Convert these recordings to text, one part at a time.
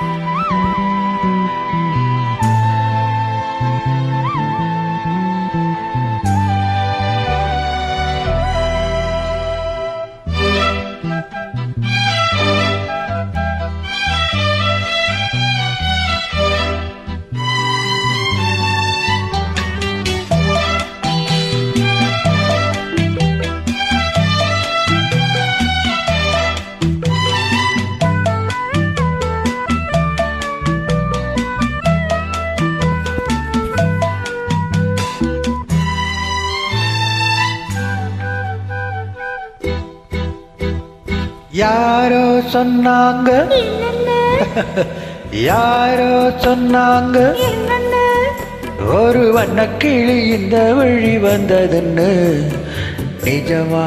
Bye. யாரோ சொன்னாங்க? யாரோ சொன்னாங்க? ஒரு வண்ணக்கிளி இந்த வழி வந்ததுன்னு. நிஜமா?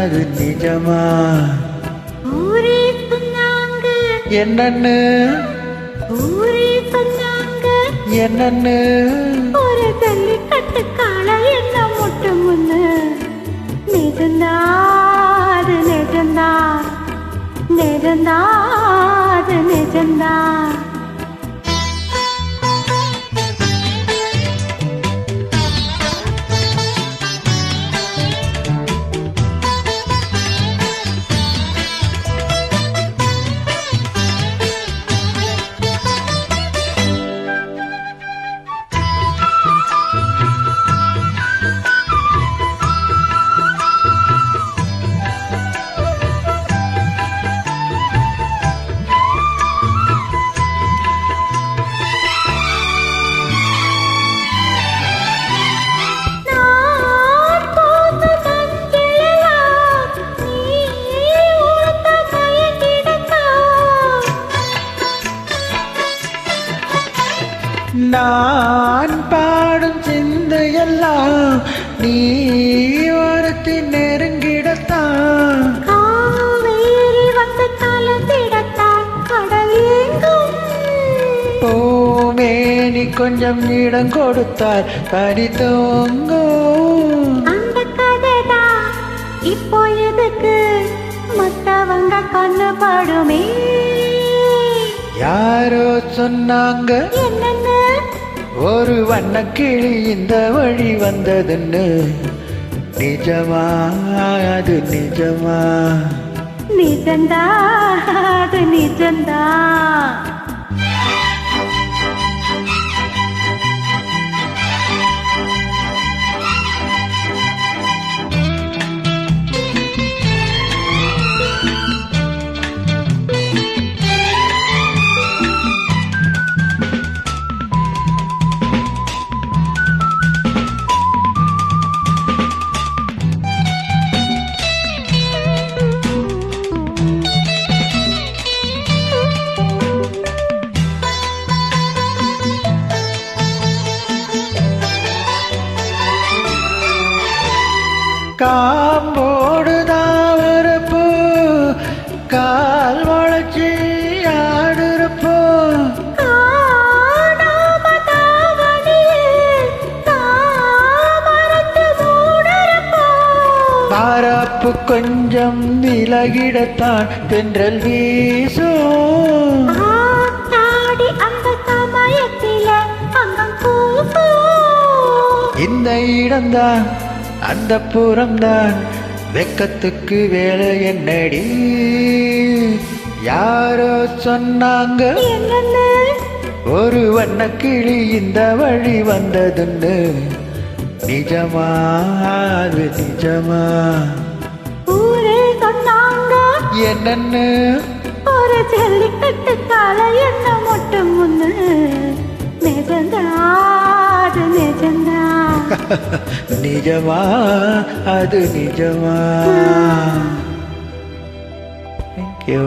அது நிஜமா? என்னன்னு? என்னன்னு? ஒரு ஜல்லிக்கட்டு கால என்ன நிஜந்தா அது நான் பாடும் சிந்தையெல்லாம் நீ ஒருத்தி நெருங்கிடத்தான். காவேரி வந்து கலந்திடத்தான் கடல் எங்கும் பூமேனி கொஞ்சம் இடம் கொடுத்தால் தனி தோங்கும். அந்த கதைதான் இப்போ எதுக்கு? மத்தவங்க கண்ணு படுமே யாரோ சொன்னாங்க ஒரு வண்ண கிளி இந்த வழி வந்ததுன்னு. நிஜமா? அது நிஜமா? நிஜந்தா அது நிஜந்தா காம்போடுதான் ஒரு பூ கால் முளைச்சி ஆடுறப்போ காணாம கொஞ்சம் விலகிடத்தான் தென்றல் வீசும். இந்த இடம்தான் அந்த புறம்தான் வெக்கத்துக்கு வேலை என்னடி? யாரோ சொன்னாங்க ஒரு வண்ணக்கிளி இந்த வழி வந்ததுன்னு. நிஜமா? அது நிஜமா? ஊரே சொன்னாங்க. என்னன்னு? ஒரு ஜல்லிக்கட்டு கால என்ன மட்டும் முன்னு. நிஜந்தா நிஜமா? அது நிஜமா? தேங்க்யூ